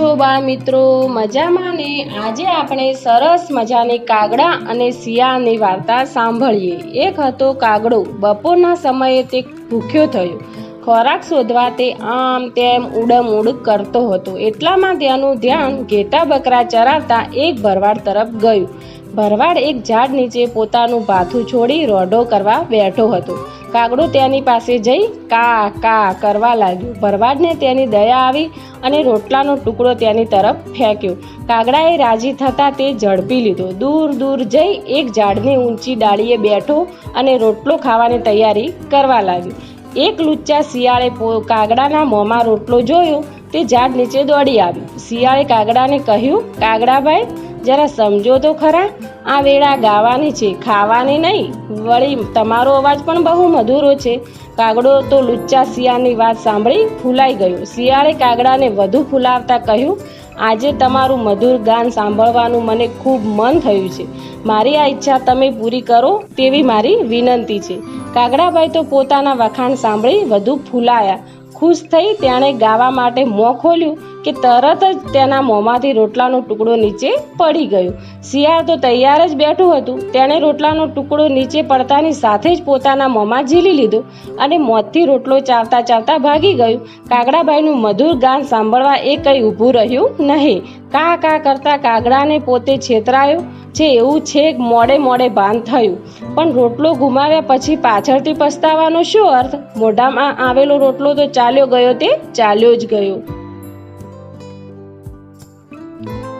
છો બાળ મિત્રો મજામાં ને? આજે આપણે સરસ મજાની કાગડા અને શિયાળની વાર્તા સાંભળીએ. એક હતો કાગડો. બપોરના સમયે તે ભૂખ્યો થયો. ખોરાક શોધવા તે આમ તેમ ઉડમ ઉડ કરતો હતો. એટલામાં તેનું ધ્યાન ઘેટા બકરા ચરાવતા એક ભરવાડ તરફ ગયું. ભરવાડ એક ઝાડ નીચે પોતાનું ભાથું છોડી રોડો કરવા બેઠો હતો. કાગડો તેની પાસે જઈ કા કા કરવા લાગ્યું. ભરવાડને તેની દયા આવી અને રોટલાનો ટુકડો તેની તરફ ફેંક્યો. કાગડાએ રાજી થતાં તે ઝડપી લીધો. દૂર દૂર જઈ એક ઝાડની ઊંચી ડાળીએ બેઠો અને રોટલો ખાવાની તૈયારી કરવા લાગ્યો. એક લુચ્ચા શિયાળે કાગડાના મોંમાં રોટલો જોયો, તે ઝાડ નીચે દોડી આવ્યું. શિયાળે કાગડાને કહ્યું, કાગડાભાઈ, જરા સમજો તો ખરા આ વેળા ગાવાની છે, ખાવાની નહીં. વળી તમારો અવાજ પણ બહુ મધુરો છે. કાગડો તો લુચ્ચા શિયાળની વાત સાંભળી ફૂલાઈ ગયો. શિયાળે કાગડાને વધુ ફૂલાવતા કહ્યું, આજે તમારું મધુર ગાન સાંભળવાનું મને ખૂબ મન થયું છે. મારી આ ઈચ્છા તમે પૂરી કરો તેવી મારી વિનંતી છે. કાગડાભાઈ તો પોતાના વખાણ સાંભળી વધુ ફૂલાયા. ખુશ થઈ તેણે ગાવા માટે મોં ખોલ્યું. કે તરત જ તેના મોંમાંથી રોટલાનો ટુકડો નીચે પડી ગયો. શિયાળ તો તૈયાર જ બેઠું હતું. તેણે રોટલાનો ટુકડો નીચે પડતાની સાથે જ પોતાના મોંમાં ઝીલી લીધો અને મોતથી રોટલો ચાવતા ચાવતા ભાગી ગયું. કાગડાભાઈનું મધુર ગાન સાંભળવા એ કંઈ ઊભું રહ્યું નહીં. કા કા કરતા કાગડાને પોતે છેતરાયો છે એવું છેક મોડે મોડે ભાન થયું. પણ રોટલો ગુમાવ્યા પછી પાછળથી પસ્તાવાનો શું અર્થ? મોઢામાં આવેલો રોટલો તો ચાલ્યો ગયો તે ચાલ્યો જ ગયો. Thank you.